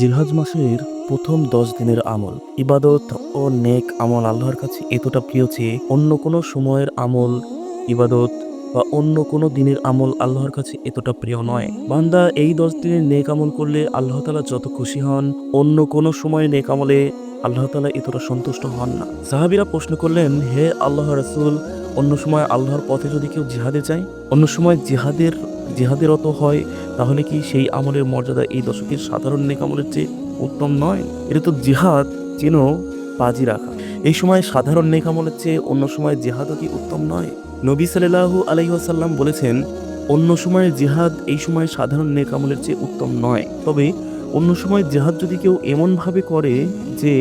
জিলহজ মাসের প্রথম দশ দিনের আমল, ইবাদত ও নেক আমল আল্লাহর কাছে এতটা প্রিয় যে অন্য কোনো সময়ের আমল, ইবাদত বা অন্য কোনো দিনের আমল আল্লাহর কাছে এতটা প্রিয় নয়। বান্দা এই দশ দিনের নেক আমল করলে আল্লাহ তালা যত খুশি হন, অন্য কোনো সময় নেক আমলে আল্লাহ তালা এতটা সন্তুষ্ট হন না। সাহাবিরা প্রশ্ন করলেন, হে আল্লাহ রাসূল, অন্য সময় আল্লাহর পথে যদি কেউ জিহাদে যায়? অন্য সময় জিহাদের জিহাদেরত হয়, তাহলে কি সেই আমলের মর্যাদা এই দশকের সাধারণ নেক আমলের চেয়ে উত্তম নয়? এটা তো জিহাদ চেন বাজি রাখা। এই সময় সাধারণ নেক আমলের চেয়ে অন্য সময় জিহাদও কি উত্তম নয়? নবী সাল্লাল্লাহু আলাইসাল্লাম বলেছেন, অন্য সময়ের জিহাদ এই সময় সাধারণ নেক আমলের চেয়ে উত্তম নয়। তবে অন্য সময় জিহাদ যদি কেউ এমনভাবে করে যে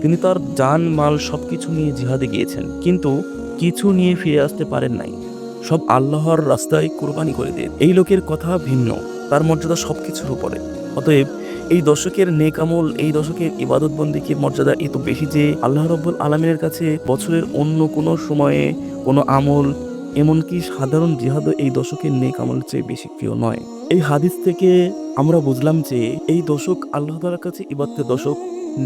তিনি তার জান, মাল সব কিছু নিয়ে জিহাদে গিয়েছেন, কিন্তু কিছু নিয়ে ফিরে আসতে পারেন নাই। সব আল্লাহর রাস্তায় কোরবানি করে দেন। এই লোকের কথা ভিন্ন, তার মর্যাদা সবকিছুর উপরে। অতএব এই দশকের নেক আমল, এই দশকের ইবাদত বন্দিকের মর্যাদা এত বেশি যে আল্লাহ রব্বুল আলমিনের কাছে বছরের অন্য কোনো সময়ে কোনো আমল, এমনকি সাধারণ জিহাদও এই দশকের নেক আমলের চেয়ে বেশি প্রিয় নয়। এই হাদিস থেকে আমরা বুঝলাম যে এই দশক আল্লাহ তালার কাছে ইবাদতের দশক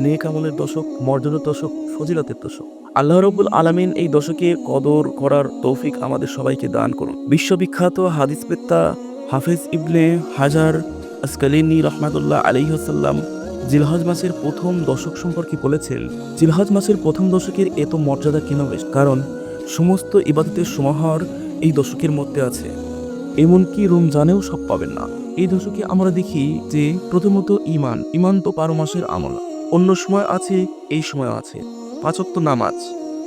নেক আমলের দশক মর্যাদার দশক ফজিলতের দশক আল্লাহ রব্বুল আলমিন এই দশকে কদর করার তৌফিক আমাদের সবাইকে দান করুন। বিশ্ববিখ্যাত হাদিস পেত্তা হাফেজ ইবনে হাজার আসকালিনী রহমাতুল্লাহ আলিহাসাল্লাম জিলহজ মাসের প্রথম দশক সম্পর্কে বলেছেন, জিলহজ মাসের প্রথম দশকের এত মর্যাদা কেন বেশ? কারণ সমস্ত ইবাদতের সমাহার এই দশকের মধ্যে আছে। এমনকি রমজানেও সব পাবেন না। এই দশকে আমরা দেখি যে প্রথমত ইমান ইমান তো বারো মাসের আমল। অন্য সময় আছে, এই সময় আছে। পাঁচত্ব নামাজ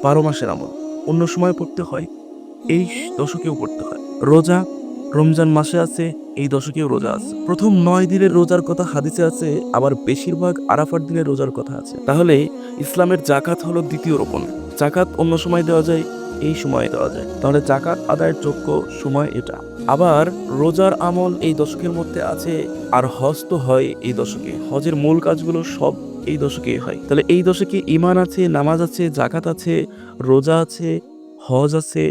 বারো মাসের আমল। অন্য সময় পড়তে হয়, এই দশকেও পড়তে হয়। রোজা, রমজান মাসে আছে, এই দশকেও রোজা আছে। প্রথম নয় দিনের রোজার কথা হাদিসে আছে, আবার বেশিরভাগ আরাফার দিনের রোজার কথা আছে। তাহলে ইসলামের জাকাত হলো দ্বিতীয় রোপণ। জাকাত অন্য সময় দেওয়া যায়, এই সময়ে দেওয়া যায়। তাহলে জাকাত আদায়ের যোগ্য সময় এটা। আবার রোজার আমল এই দশকের মধ্যে আছে, আর হজ তো হয় এই দশকে। হজের মূল কাজগুলো সব এই দশকে হয়। তাহলে এই দশকে ইমান আছে, নামাজ আছে জাকাত আছে, রোজা আছে, হজ আছে,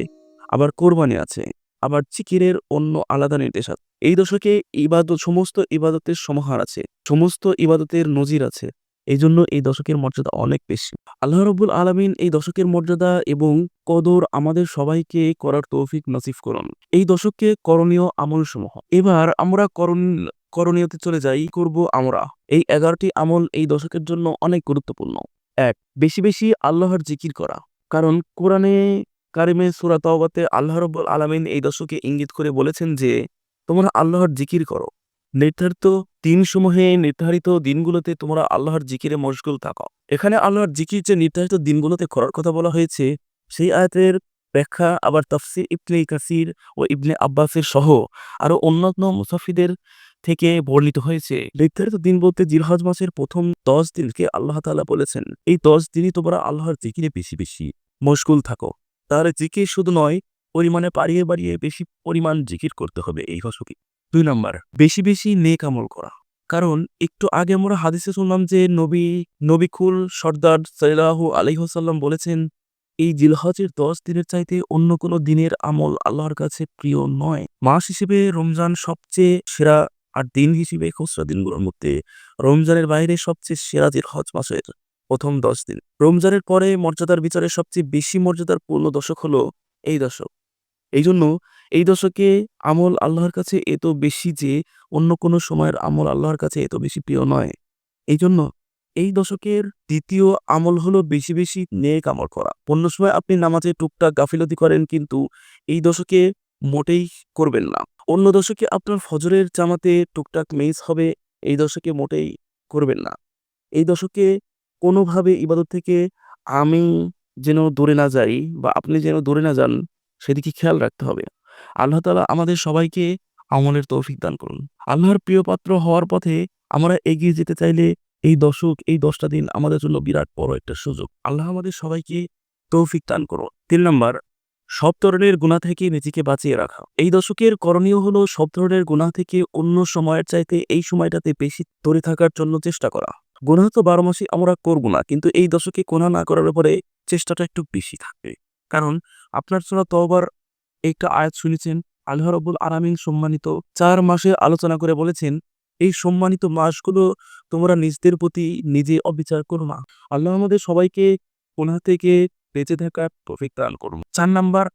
আবার কোরবানি আছে, আবার চিকিরের অন্য আলাদা নির্দেশ আছে। এই দশকে ইবাদত, সমস্ত ইবাদতের সমাহার আছে, সমস্ত ইবাদতের নজির আছে। এই জন্য এই দশকের মর্যাদা অনেক বেশি। আল্লাহ রব্বুল আলমিন এই দশকের মর্যাদা এবং কদর আমাদের সবাইকে করার তৌফিক নসিফ করুন। এই দশককে করণীয় আমল সমূহ এবার আমরা করণ করণীয়তে চলে যাই, করব আমরা। এই এগারোটি আমল এই দশকের জন্য অনেক গুরুত্বপূর্ণ। এক, বেশি বেশি আল্লাহর জিকির করা। কারণ কোরআনে কারিমে সুরা তওবাতে আল্লাহ রব্বুল আলমিন এই দশকে ইঙ্গিত করে বলেছেন যে, তোমরা আল্লাহর জিকির করো। নির্ধারিত দিনসমূহে নির্ধারিত দিনগুলোতে তোমরা আল্লাহর জিকিরে মশগুল থাকো। এখানে আল্লাহর জিকির যে নির্ধারিত দিনগুলোতে করার কথা বলা হয়েছে, সেই আয়াতের ব্যাখ্যা আবার তফসির ইবনে কাসির ও ইবনে আব্বাসের সহ আরও অন্যান্য মুসাফিদের থেকে বর্ণিত হয়েছে। নির্ধারিত দিন বলতে জিলহজ মাসের প্রথম দশ দিনকে আল্লাহ তাআলা বলেছেন, এই দশ দিনই তোমরা আল্লাহর জিকিরে বেশি বেশি মশগুল থাকো। তাহলে জিকির শুধু নয়, পরিমাণে বাড়িয়ে বাড়িয়ে বেশি পরিমাণ জিকির করতে হবে এই হসকে। দুই নম্বর, বেশি বেশি নেক আমল করা। কারণ একটু আগে আমরা হাদিসে শুনলাম যে নবী, নবিকুল সর্দার সাল্লাহু আলহিহসাল্লাম বলেছেন, এই জিলহজের দশ দিনের চাইতে অন্য কোনো দিনের আমল আল্লাহর কাছে প্রিয় নয়। মাস হিসেবে রমজান সবচেয়ে সেরা আর দিন হিসেবে খুচরা দিনগুলোর মধ্যে রমজানের বাইরে সবচেয়ে সেরা জিলহজ মাসের প্রথম দশ দিন। রমজানের পরে মর্যাদার বিচারে সবচেয়ে বেশি মর্যাদার পূর্ণ দশক হলো এই দশক। এই জন্য এই দশকে আমল আল্লাহর কাছে এত বেশি যে অন্য কোনো সময়ের আমল আল্লাহর কাছে এত বেশি প্রিয় নয়। এই জন্য এই দশকের দ্বিতীয় আমল হলো বেশি বেশি নেক আমল করা। অন্য সময় আপনি নামাজে টুকটাক গাফিলতি করেন কিন্তু এই দশকে মোটেই করবেন না। অন্য দশকে আপনার ফজরের জামাতে টুকটাক মেজ হবে, এই দশকে মোটেই করবেন না। এই দশকে কোনোভাবে ইবাদত থেকে আমি যেন দূরে না যাই বা আপনি যেন দূরে না যান, সেদিকে খেয়াল রাখতে হবে। আল্লাহ তালা আমাদের সবাইকে আমলের তৌফিক দান করুন। আল্লাহর প্রিয় পাত্র হওয়ার পথে আমরা এগিয়ে যেতে চাইলে এই দশক এই দশটা দিন আমাদের জন্য বিরাট বড় একটা সুযোগ। আল্লাহ আমাদের সবাইকে তৌফিক দান করুন। তিন নম্বর সব ধরনের গুণা থেকে নিজেকে বাঁচিয়ে রাখা। এই দশকের করণীয় হলো সব ধরনের গুণা থেকে অন্য সময়ের চাইতে এই সময়টাতে বেশি দূরে থাকার জন্য চেষ্টা করা। গুণা তো বারো মাসে আমরা করব না, কিন্তু এই দশকে গুণা না করার ব্যাপারে চেষ্টাটা একটু বেশি থাকবে কারণ আপনার সোনা তবার একটা আয়াত শুনেছেন, আল্লাহ রব্বুল আরামিন সম্মানিত চার মাসে আলোচনা করে বলেছেন, এই সম্মানিত মাসগুলো তোমরা নিজদের প্রতি নিজে অবিচার করো না। আল্লাহ আমাদের সবাইকে গুনাহ থেকে বেঁচে থাকার তৌফিক দান করুন চার নাম্বার,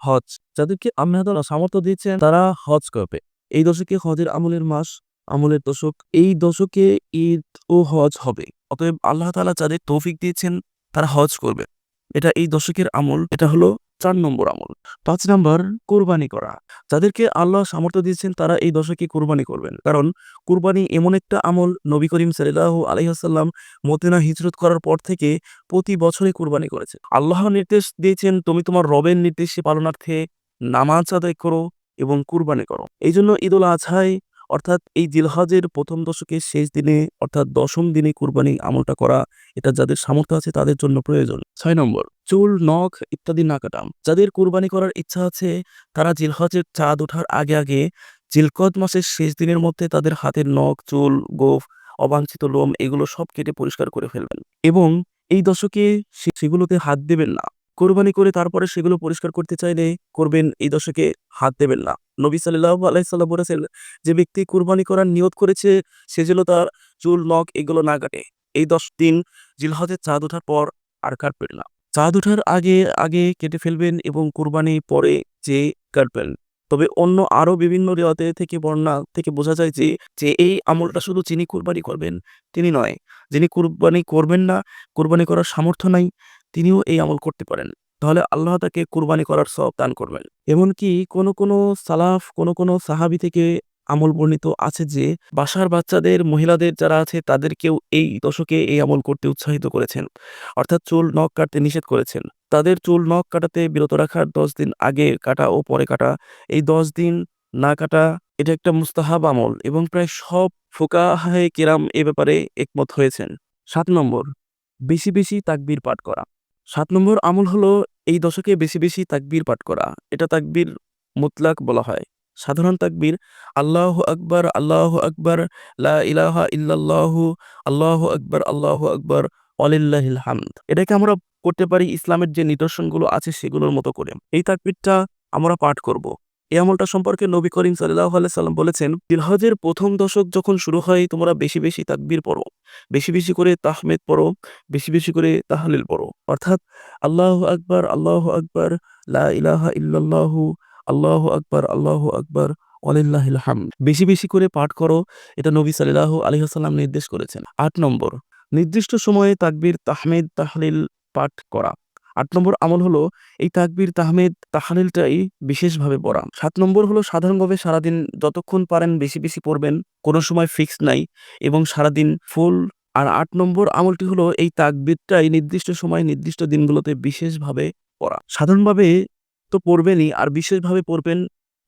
হজ। যাদেরকে আল্লাহ সামর্থ্য দিয়েছেন, তারা হজ করবে। এই দশকে হজের আমলের মাস, আমলের দশক। এই দশকে ঈদ ও হজ হবে। অতএব আল্লাহ তালা যাদের তৌফিক দিয়েছেন, তারা হজ করবে। এটা এই দশকের আমল, এটা হলো চার নম্বর আমল। পাঁচ নম্বর, কোরবানি করা। যাদেরকে আল্লাহ সামর্থ্য দিয়েছেন, তারা এই দশকে কোরবানি করবেন। কারণ কোরবানি এমন একটা আমল, নবী করিম সাল্লাহ আলহিহাসাল্লাম মদিনা হিজরত করার পর থেকে প্রতি বছরে কোরবানি করেছে আল্লাহ নির্দেশ দিয়েছেন, তুমি তোমার রবের নির্দেশে পালনার্থে নামাজ আদায় করো এবং কুরবানি করো। এই জন্য ঈদুল আজহায় অর্থাৎ এই জিলহজের প্রথম দশকের শেষ দিনে, অর্থাৎ দশম দিনে কুরবানি আমলটা করা, এটা যাদের সামর্থ্য আছে তাদের জন্য প্রয়োজন। ছয় নম্বর, চুল, নখ ইত্যাদি না কাটা। যাদের কুরবানি করার ইচ্ছা আছে, তারা জিলহজের চাঁদ ওঠার আগে আগে জিলকদ মাসের শেষ দিনের মধ্যে তাদের হাতের নখ, চুল, গোফ, অবাঞ্ছিত লোম, এগুলো সব কেটে পরিষ্কার করে ফেলবেন। এবং এই দশকে সেগুলোতে হাত দেবেন না। কোরবানি করে তারপরে সেগুলো পরিষ্কার করতে চাইলে করবেন এই দশকে হাত দেবেন না। নবী সাল্লাহ আলাইসাল্লাম বলেছেন, যে ব্যক্তি কোরবানি করার নিয়ত করেছে, সে যেন তার চুল, নখ এগুলো না কাটে। এই দশ দিন জিলহজের চাঁদ ওঠার পর আর কাটবেন না। চাঁদ ওঠার আগে আগে কেটে ফেলবেন এবং কুরবানি পরে যে কাটবেন। তবে অন্য আরও বিভিন্ন রেওয়াতে থেকে বর্ণনা থেকে বোঝা যায় যে যে এই আমলটা শুধু যিনি কোরবানি করবেন, তিনি নয়। যিনি কুরবানি করবেন না, কোরবানি করার সামর্থ্য নাই তিনিও এই আমল করতে পারেন। তাহলে আল্লাহ তাকে কুরবানি করার সব দান করবেন। এমনকি কোনো কোনো সালাফ, কোনো কোনো সাহাবি থেকে আমল বর্ণিত আছে যে, বাসার বাচ্চাদের, মহিলাদের যারা আছে, তাদেরকেও এই দশকে এই আমল করতে উৎসাহিত করেছেন। অর্থাৎ চুল নখ কাটতে নিষেধ করেছেন। তাদের চুল নখ কাটাতে বিরত রাখার দশ দিন আগে কাটা ও পরে কাটা, এই দশ দিন না কাটা, এটা একটা মুস্তাহাব আমল এবং প্রায় সব ফোকাহে কেরাম এ ব্যাপারে একমত হয়েছেন। সাত নম্বর, বেশি বেশি তাকবির পাঠ করা। সাত নম্বর আমল হলো এই দশকে বেশি বেশি তাকবীর পাঠ করা। এটা তাকবীর মুতলাক বলা হয়। সাধারণ তাকবীর, আল্লাহ আকবর আল্লাহ আকবর, লা ইলাহা ইল্লাল্লাহু, আল্লাহ আকবর আল্লাহ আকবর অলিল্লাহিল হামদ। এটাকে আমরা করতে পারি ইসলামের যে নিদর্শনগুলো আছে সেগুলোর মতো করে। এই তাকবীরটা আমরা পাঠ করব। এই আমলটা সম্পর্কে নবী করিম সাল্লাহ সাল্লাম বলেছেন দিলহজের প্রথম দশক যখন শুরু হয়, তোমরা বেশি বেশি তাকবির পড়ো, বেশি বেশি করে তাহমেদ পড়ো, বেশি বেশি করে তাহলিল পড়ো। অর্থাৎ আল্লাহ আকবার আল্লাহ আকবার, লা ইলাহা ইল্লাল্লাহু, আল্লাহ আকবার আল্লাহ আকবার অলিল্লাহিল হামদ। বেশি বেশি করে পাঠ করো, এটা নবী সাল্লাহ আলহিহাসাল্লাম নির্দেশ করেছেন। আট নম্বর, নির্দিষ্ট সময়ে তাকবির, তাহমেদ, তাহলিল পাঠ করা। আট নম্বর আমল হলো, এই তাকবীর, তাহমেদ, তাহলিলটাই বিশেষভাবে পড়া। সাত নম্বর হলো সাধারণভাবে সারাদিন যতক্ষণ পারেন বেশি বেশি পড়বেন, কোনো সময় ফিক্স নাই এবং সারাদিন ফুল আর আট নম্বর আমলটি হলো, এই তাকবীরটাই নির্দিষ্ট সময়, নির্দিষ্ট দিনগুলোতে বিশেষভাবে পড়া। সাধারণভাবে তো পড়বেনই, আর বিশেষভাবে পড়বেন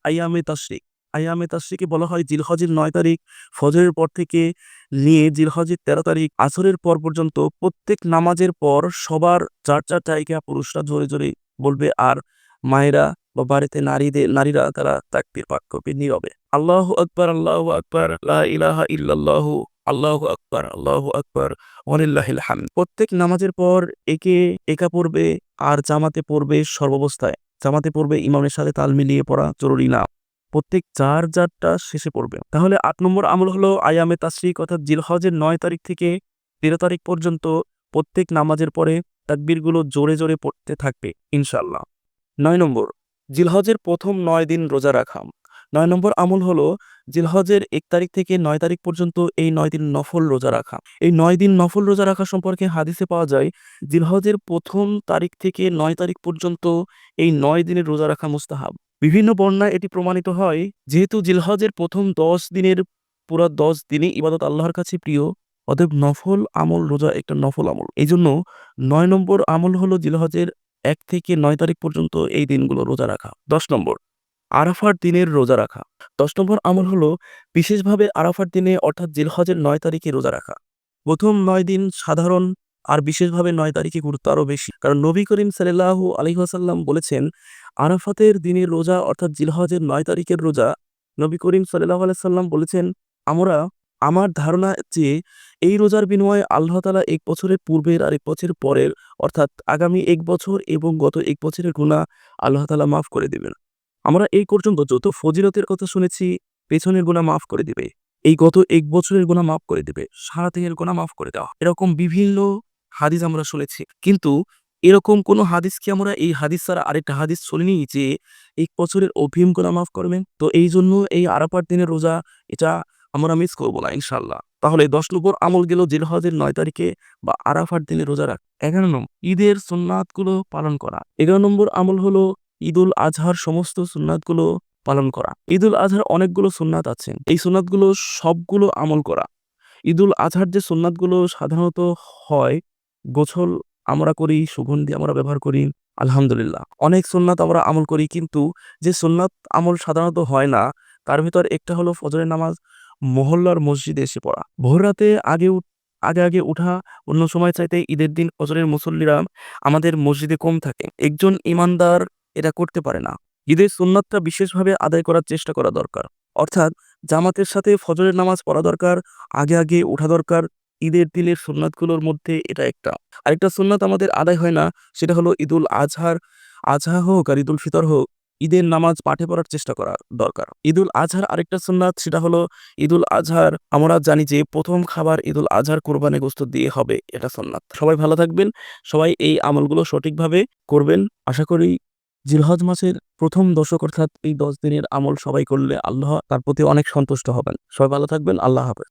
আইয়ামে তাশরিক। আইয়ামে তাশরিকে বলা হয় জিলহজের নয় তারিখ। ফজরের পর থেকে নিয়ে জিলহজের তেরো তারিখ আসরের পর পর্যন্ত প্রত্যেক নামাজের পর সবার চার চার জায়গা পুরুষরা জোরে জোরে বলবে আর মায়েরা বা বাড়িতে নারীদের, নারীরা তারা তাকবীর পাঠ করবে নীরবে। আল্লাহ আকবর, আল্লাহ আকবার ইলাহা ইল্লাল্লাহু, আল্লাহু আকবার আল্লাহু আকবার হামদ। প্রত্যেক নামাজের পর একে একা পড়বে আর জামাতে পড়বে সর্বাবস্থায়। জামাতে পড়বে ইমামের সাথে তাল মিলিয়ে পড়া জরুরি না। প্রত্যেক চার চারটা শেষে পড়বে। তাহলে আট নম্বর আমল হলো আয়ামে তাশরিক অর্থাৎ জিলহজের নয় তারিখ থেকে তেরো তারিখ পর্যন্ত প্রত্যেক নামাজের পরে তাকবীরগুলো জোরে জোরে পড়তে থাকবে ইনশাল্লাহ নয় নম্বর, জিলহজের প্রথম নয় দিন রোজা রাখা। নয় নম্বর আমল হলো জিলহজের এক তারিখ থেকে নয় তারিখ পর্যন্ত এই নয় দিন নফল রোজা রাখা। এই নয় দিন নফল রোজা রাখা সম্পর্কে হাদিসে পাওয়া যায়, জিলহজের প্রথম তারিখ থেকে নয় তারিখ পর্যন্ত এই নয় দিনের রোজা রাখা মুস্তাহাব। বিভিন্ন বর্ণায় এটি প্রমাণিত হয়। যেহেতু জিলহজের প্রথম দশ দিনের পুরো দশ দিনই ইবাদত আল্লাহর কাছে প্রিয়, অতএব নফল আমল রোজা একটা নফল আমল। এই জন্য নয় নম্বর আমল হলো জিলহজের এক থেকে নয় তারিখ পর্যন্ত এই দিনগুলো রোজা রাখা। দশ নম্বর, আরাফার দিনের রোজা রাখা। দশ নম্বর আমল হলো বিশেষভাবে আরাফার দিনে অর্থাৎ জিলহজের নয় তারিখে রোজা রাখা। প্রথম নয় দিন সাধারণ আর বিশেষভাবে নয় তারিখে গুরুত্ব আরও বেশি। কারণ নবী করিম সাল্লাহ আলহিহাসাল্লাম বলেছেন, আরাফাতের দিনের রোজা অর্থাৎ জিলহজের নয় তারিখের রোজা, নবী করিম সাল্লাহ আলাইসাল্লাম বলেছেন, আমরা, আমার ধারণা যে এই রোজার বিনিময়ে আল্লাহ তালা এক বছরের পূর্বের আর এক বছরের পরের, অর্থাৎ আগামী এক বছর এবং গত এক বছরের গুণা আল্লাহ তালা মাফ করে দেবেন। আমরা এই পর্যন্ত যত ফজিলতের কথা শুনেছি, পেছনের গুণা মাফ করে দিবে। এই গত এক বছরের গোনা মাফ করে দেবে। সারা দিনের গোনা মাফ করে দেওয়া। এরকম বিভিন্ন হাদিস আমরা শুনেছি। কিন্তু এরকম কোনো হাদিস কি আমরা এই হাদিস ছাড়া আরেকটা হাদিস শুনিনি যে এক বছরের অভিম গোনা মাফ করবেন? তো এই জন্য এই আরাপার দিনের রোজা এটা আমরা মিস করব না ইনশাল্লাহ তাহলে দশ নম্বর আমল গেল জিলহজের নয় তারিখে বা আরাফার দিনে রোজা রাখ। এগারো নম্বর ঈদের সুন্নাতগুলো পালন করা। এগারো নম্বর আমল হলো ঈদুল আজহার সমস্ত সুন্নাতগুলো পালন করা। ঈদুল আজহার অনেকগুলো সুন্নাত আছে। এই সুন্নাতগুলো সবগুলো আমল করা। ঈদুল আজহার যে সুন্নাতগুলো সাধারণত হয় গোছল আমরা করি, সুগন্ধি আমরা ব্যবহার করি, আলহামদুলিল্লাহ। অনেক সুন্নাত আমরা আমল করি, কিন্তু যে সুন্নাত আমল সাধারণত হয় না, তার ভিতর একটা হলো ফজরের নামাজ, মহল্লার মসজিদে এসে পড়া। ভোর রাতে আগে আগে আগে উঠা, অন্য সময় চাইতে ঈদের দিন ফজরের মুসল্লিরা আমাদের মসজিদে কম থাকে। একজন ইমানদার এটা করতে পারে না। ঈদের সুন্নাতটা বিশেষভাবে আদায় করার চেষ্টা করা দরকার। অর্থাৎ জামাতের সাথে ফজরের নামাজ পড়া দরকার, আগে আগে ওঠা দরকার ঈদের দিনের সুন্নাতগুলোর মধ্যে এটা একটা। আরেকটা সুন্নাত আমাদের আদায় হয় না, সেটা হলো ঈদুল আজহার, আজহা হোক আর ঈদুল ফিতর হোক, ঈদের নামাজ পাঠে পড়ার চেষ্টা করা দরকার। ঈদুল আজহার আরেকটা সুন্নাত, সেটা হলো ঈদুল আজহার, আমরা জানি যে প্রথম খাবার ঈদুল আজহার কোরবানি গোস্ত দিয়ে হবে, এটা সুন্নাত। সবাই ভালো থাকবেন, সবাই এই আমলগুলো সঠিকভাবে করবেন। আশা করি জিলহজ মাসের প্রথম দশক অর্থাৎ এই দশ দিনের আমল সবাই করলে আল্লাহ তার প্রতি অনেক সন্তুষ্ট হবেন। সবাই ভালো থাকবেন, আল্লাহ হাফেজ।